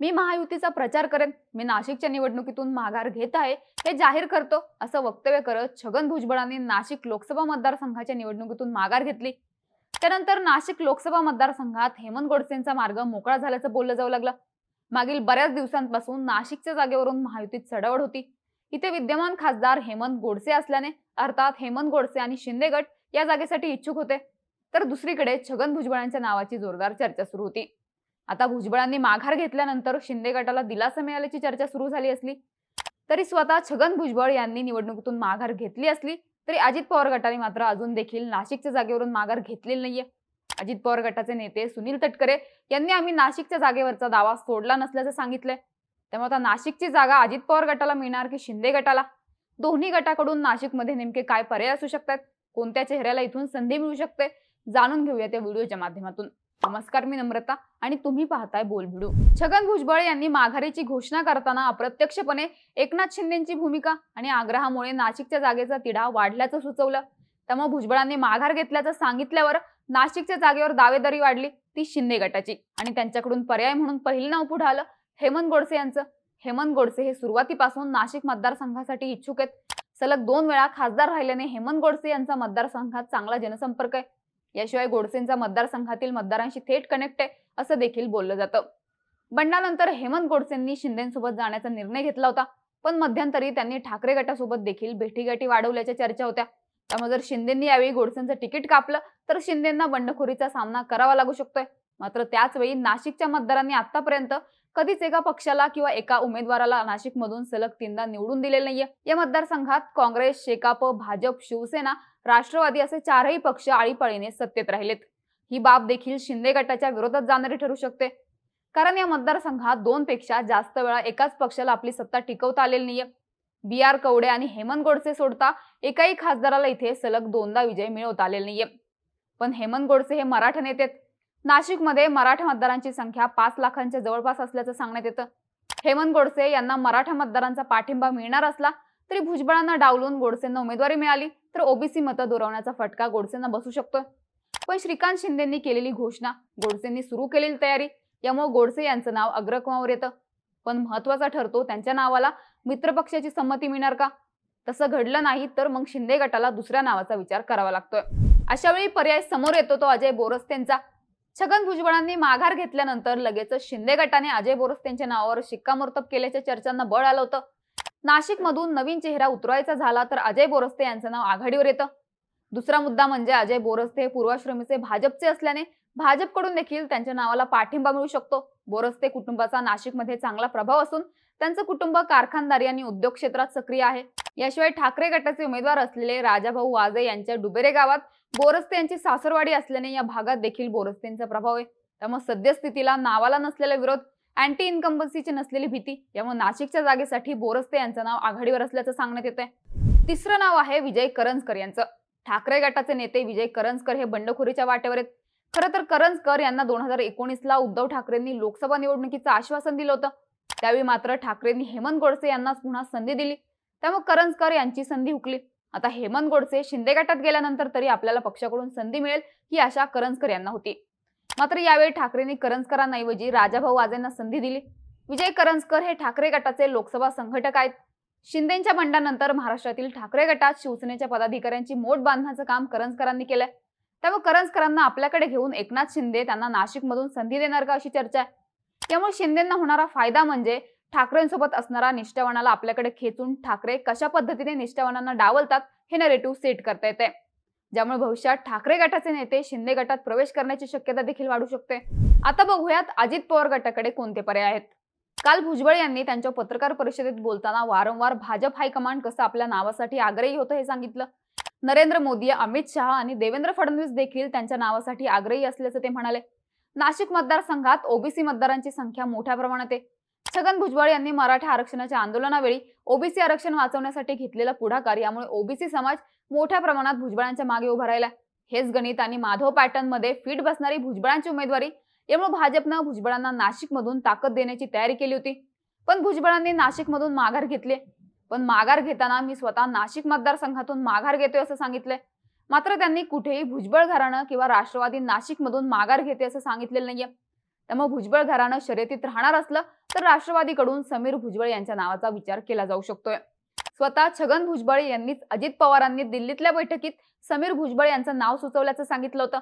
मी महायुतीचा प्रचार करेन मी नाशिकच्या निवडणुकीतून माघार घेत आहे हे जाहीर करतो असं वक्तव्य करत छगन भुजबळांनी नाशिक लोकसभा मतदारसंघाच्या निवडणुकीतून माघार घेतली. त्यानंतर नाशिक लोकसभा मतदारसंघात हेमंत गोडसेंचा मार्ग मोकळा झाल्याचं बोललं जाऊ लागलं. मागील बऱ्याच दिवसांपासून नाशिकच्या जागेवरून महायुतीत चढवड होती. इथे विद्यमान खासदार हेमंत गोडसे असल्याने अर्थात हेमंत गोडसे आणि शिंदे गट या जागेसाठी इच्छुक होते. तर दुसरीकडे छगन भुजबळांच्या नावाची जोरदार चर्चा सुरू होती. आता भुजबळांनी माघार घेतल्यानंतर शिंदे गटाला दिलासा मिळाल्याची चर्चा सुरू झाली असली तरी स्वतः छगन भुजबळ यांनी निवडणुकीतून माघार घेतली असली तरी अजित पवार गटाने मात्र अजून देखील नाशिकच्या जागेवरून माघार घेतलेली नाहीये. अजित पवार गटाचे नेते सुनील तटकरे यांनी आम्ही नाशिकच्या जागेवरचा दावा सोडला नसल्याचं सांगितलंय. त्यामुळे आता नाशिकची जागा अजित पवार गटाला मिळणार की शिंदे गटाला? दोन्ही गटाकडून नाशिकमध्ये नेमके काय पर्याय असू शकतात? कोणत्या चेहऱ्याला इथून संधी मिळू शकते? जाणून घेऊया त्या व्हिडिओच्या माध्यमातून. नमस्कार मी नम्रता आणि तुम्ही पाहताय बोलबिडू छगन भुजबळ यांनी माघारीची घोषणा करताना अप्रत्यक्षपणे एकनाथ शिंदेची भूमिका आणि आग्रहामुळे नाशिकच्या जागेचा तिढा वाढल्याचं सुचवलं. त्यामुळे भुजबळांनी माघार घेतल्याचं सांगितल्यावर नाशिकच्या जागेवर दावेदारी वाढली ती शिंदे गटाची. आणि त्यांच्याकडून पर्याय म्हणून पहिलं नाव पुढे आलं हेमंत गोडसे यांचं. हेमंत गोडसे हे सुरुवातीपासून नाशिक मतदारसंघासाठी इच्छुक आहेत. सलग दोन वेळा खासदार राहिल्याने हेमंत गोडसे यांचा मतदारसंघात चांगला जनसंपर्क आहे. याशिवाय गोडसेंचा मतदारसंघातील मतदारांशी थेट कनेक्ट आहे असं देखील बोललं जातं. बंडानंतर हेमंत गोडसेंनी शिंदेसोबत जाण्याचा निर्णय घेतला होता पण मध्यंतरी त्यांनी ठाकरे गटासोबत देखील भेटीगाठी वाढवल्याच्या चर्चा होत्या. त्यामुळे जर शिंदेंनी यावेळी गोडसेंचं तिकीट कापलं तर शिंदेंना बंडखोरीचा सामना करावा लागू शकतोय. मात्र त्याच वेळी नाशिकच्या मतदारांनी आतापर्यंत कधीच एका पक्षाला किंवा एका उमेदवाराला नाशिकमधून सलग तीनदा निवडून दिलेलं नाहीये. या मतदारसंघात काँग्रेस शेकाप भाजप शिवसेना राष्ट्रवादी असे चारही पक्ष आळीपाळीने सत्तेत राहिलेत. ही बाब देखील शिंदे गटाच्या विरोधात जाणारी ठरू शकते. कारण या मतदारसंघात दोन पेक्षा जास्त वेळा एकाच पक्षाला आपली सत्ता टिकवता आलेली नाहीये. बी आर कवडे आणि हेमंत गोडसे सोडता एकाही खासदाराला इथे सलग दोनदा विजय मिळवता आलेला नाहीये. पण हेमंत गोडसे हे मराठा नेते आहेत. नाशिकमध्ये मराठा मतदारांची संख्या पाच लाखांच्या जवळपास असल्याचं सांगण्यात येतं. हेमंत गोडसे यांना मराठा मतदारांचा पाठिंबा मिळणार असला तरी भुजबळांना डावलून गोडसेंना उमेदवारी मिळाली तर ओबीसी मतं दुरवण्याचा फटका गोडसेंना बसू शकतोय. पण श्रीकांत शिंदेंनी केलेली घोषणा गोडसेंनी सुरू केलेली तयारी यामुळे गोडसे यांचं नाव अग्रक्रमावर येतं. पण महत्त्वाचा ठरतो त्यांच्या नावाला मित्रपक्षाची संमती मिळणार का? तसं घडलं नाही तर मग शिंदे गटाला दुसऱ्या नावाचा विचार करावा लागतोय. अशा वेळी पर्याय समोर येतो तो अजय बोरस्तेंचा छगन भुजबळांनी माघार घेतल्यानंतर लगेचच शिंदे गटाने अजय बोरस्तेंच्या नावावर शिक्कामोर्तब केल्याच्या चर्चांना बळ आलं होतं. नाशिकमधून नवीन चेहरा उतरवायचा झाला तर अजय बोरस्ते यांचं नाव आघाडीवर येतं. दुसरा मुद्दा म्हणजे अजय बोरस्ते हे पूर्वाश्रमीचे भाजपचे असल्याने भाजपकडून देखील त्यांच्या नावाला पाठिंबा मिळू शकतो. बोरस्ते कुटुंबाचा नाशिकमध्ये चांगला प्रभाव असून त्यांचं कुटुंब कारखानदारी आणि उद्योग क्षेत्रात सक्रिय आहे. याशिवाय ठाकरे गटाचे उमेदवार असलेले राजाभाऊ वाजे यांच्या डुबेरे गावात बोरस्ते यांची सासरवाडी असल्याने या भागात देखील बोरस्तेंचा प्रभाव आहे. त्यामुळे सद्यस्थितीला नावाला नसलेला विरोध अँटी इन्कम्बन्सीची नसलेली भीती यामुळे नाशिकच्या जागेसाठी बोरस्ते यांचं नाव आघाडीवर असल्याचं सांगण्यात येत आहे तिसरं नाव आहे विजय करंजकर यांचं. ठाकरे गटाचे नेते विजय करंजकर हे बंडखोरीच्या वाटेवर आहेत. खरं तर करंजकर यांना दोन हजार एकोणीसला उद्धव ठाकरेंनी लोकसभा निवडणुकीचं आश्वासन दिलं होतं. त्यावेळी मात्र ठाकरेंनी हेमंत गोडसे यांनाच पुन्हा संधी दिली. त्यामुळे करंजकर यांची संधी हुकली. आता हेमंत गोडसे शिंदे गटात गेल्यानंतर तरी आपल्याला पक्षाकडून संधी मिळेल ही आशा करंजकर यांना होती. मात्र यावेळी ठाकरेंनी करंजकरांऐवजी राजाभाऊ वाजेंना संधी दिली. विजय करंजकर हे ठाकरे गटाचे लोकसभा संघटक आहेत. शिंदेच्या बंडानंतर महाराष्ट्रातील ठाकरे गटात शिवसेनेच्या पदाधिकाऱ्यांची मोठ बांधण्याचं काम करंजकरांनी केलंय. त्यामुळे करंजकरांना आपल्याकडे घेऊन एकनाथ शिंदे त्यांना नाशिकमधून संधी देणार का अशी चर्चा आहे? त्यामुळे शिंदेंना होणारा फायदा म्हणजे ठाकरेंसोबत असणारा निष्ठावानाला आपल्याकडे खेचून ठाकरे कशा पद्धतीने निष्ठावानांना डावलतात हे नरेटिव्ह सेट करता येते. ज्यामुळे भविष्यात ठाकरे गटाचे नेते शिंदे गटात प्रवेश करण्याची शक्यता देखील वाढू शकते. आता बघूयात अजित पवार गटाकडे कोणते पर्याय आहेत? काल भुजबळ यांनी त्यांच्या पत्रकार परिषदेत बोलताना वारंवार भाजप हायकमांड कसं आपल्या नावासाठी आग्रही होतं हे सांगितलं. नरेंद्र मोदी अमित शहा आणि देवेंद्र फडणवीस देखील त्यांच्या नावासाठी आग्रही असल्याचं ते म्हणाले. नाशिक मतदारसंघात ओबीसी मतदारांची संख्या मोठ्या प्रमाणात आहे. छगन भुजबळ यांनी मराठा आरक्षणाच्या आंदोलनावेळी ओबीसी आरक्षण वाचवण्यासाठी घेतलेला पुढाकार यामुळे ओबीसी समाज मोठ्या प्रमाणात भुजबळांच्या मागे उभा राहिला. हेच गणित आणि माधव पॅटर्नमध्ये फिट बसणारी भुजबळांची उमेदवारी यामुळे भाजपनं भुजबळांना नाशिकमधून ताकद देण्याची तयारी केली होती. पण भुजबळांनी नाशिकमधून माघार घेतली पण माघार घेताना मी स्वतः नाशिक मतदारसंघातून माघार घेतोय असं सांगितलंय. मात्र त्यांनी कुठेही भुजबळ घराणं किंवा राष्ट्रवादी नाशिकमधून माघार घेते असं सांगितलेलं नाहीये. त्यामुळे भुजबळ घराणं शर्यतीत राहणार असलं तर राष्ट्रवादीकडून समीर भुजबळ यांच्या नावाचा विचार केला जाऊ शकतोय. स्वतः छगन भुजबळ यांनीच अजित पवारांनी दिल्लीतल्या बैठकीत समीर भुजबळ यांचं नाव सुचवल्याचं सांगितलं होतं.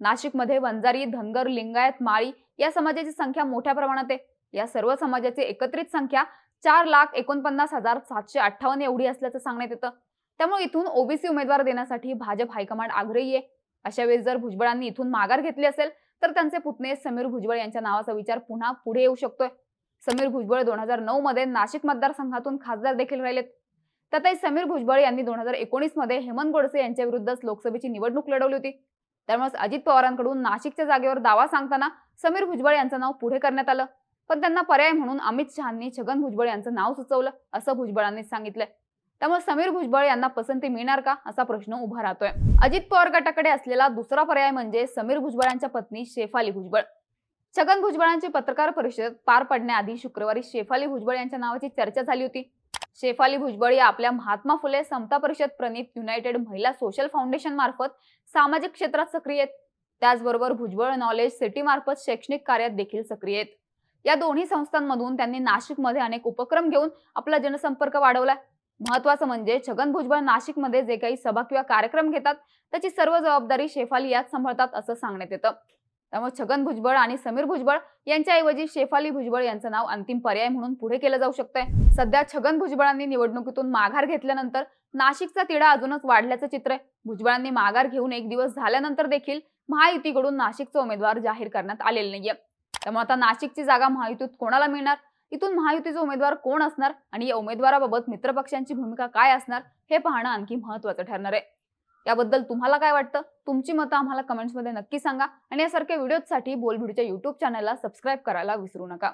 नाशिकमध्ये वंजारी धनगर लिंगायत माळी या समाजाची संख्या मोठ्या प्रमाणात आहे. या सर्व समाजाची एकत्रित संख्या चार लाख एकोणपन्नास हजार सातशे अठ्ठावन्न एवढी असल्याचं सांगण्यात येतं. त्यामुळे इथून ओबीसी उमेदवार देण्यासाठी भाजप हायकमांड आग्रही आहे अशा वेळेस जर भुजबळांनी इथून माघार घेतली असेल तर त्यांचे पुतणे समीर भुजबळ यांच्या नावाचा विचार पुन्हा पुढे येऊ शकतोय. समीर भुजबळ दोन हजार नऊ मध्ये नाशिक मतदारसंघातून खासदार देखील राहिलेत. त्यातही समीर भुजबळ यांनी दोन हजार एकोणीसमध्ये हेमंत गोडसे यांच्या विरुद्धच लोकसभेची निवडणूक लढवली होती. त्यामुळे अजित पवारांकडून नाशिकच्या जागेवर दावा सांगताना समीर भुजबळ यांचं नाव पुढे करण्यात आलं. पण त्यांना पर्याय म्हणून अमित शहानी छगन भुजबळ यांचं नाव सुचवलं असं भुजबळांनी सांगितलंय त्यामुळे समीर भुजबळ यांना पसंती मिळणार का असा प्रश्न उभा राहतोय. अजित पवार गटाकडे असलेला दुसरा पर्याय म्हणजे समीर भुजबळ यांच्या पत्नी शेफाली भुजबळ. छगन भुजबळांची पत्रकार परिषद पार पडण्याआधी शुक्रवारी शेफाली भुजबळ यांच्या नावाची चर्चा झाली होती. शेफाली भुजबळ या आपल्या महात्मा फुले समता परिषद प्रणित युनायटेड महिला सोशल फाउंडेशन मार्फत सामाजिक क्षेत्रात सक्रिय आहेत. त्याचबरोबर भुजबळ नॉलेज सिटी मार्फत शैक्षणिक कार्यात देखील सक्रिय आहेत. या दोन्ही संस्थांमधून त्यांनी नाशिकमध्ये अनेक उपक्रम घेऊन आपला जनसंपर्क वाढवलाय. महत्वाचं म्हणजे छगन भुजबळ नाशिकमध्ये जे काही सभा किंवा कार्यक्रम घेतात त्याची सर्व जबाबदारी शेफाली याच सांभाळतात असं सांगण्यात येतं. त्यामुळे छगन भुजबळ आणि समीर भुजबळ यांच्याऐवजी शेफाली भुजबळ यांचं नाव अंतिम पर्याय म्हणून पुढे केलं जाऊ शकतंय. सध्या छगन भुजबळांनी निवडणुकीतून माघार घेतल्यानंतर नाशिकचा तिढा अजूनच वाढल्याचं चित्र आहे. भुजबळांनी माघार घेऊन एक दिवस झाल्यानंतर देखील महायुतीकडून नाशिकचा उमेदवार जाहीर करण्यात आलेले नाहीये. त्यामुळे आता नाशिकची जागा महायुतीत कोणाला मिळणार? इथून महायुतीचे उमेदवार कोण असणार आणि या उमेदवाराबाबत मित्रपक्षांची भूमिका काय असणार हे पाहणं आणखी महत्वाचं ठरणार आहे. याबद्दल तुम्हाला काय वाटतं? तुमची मतं आम्हाला कमेंट्समध्ये नक्की सांगा आणि यासारख्या व्हिडिओसाठी बोलभिडच्या युट्यूब चॅनलला सबस्क्राईब करायला विसरू नका.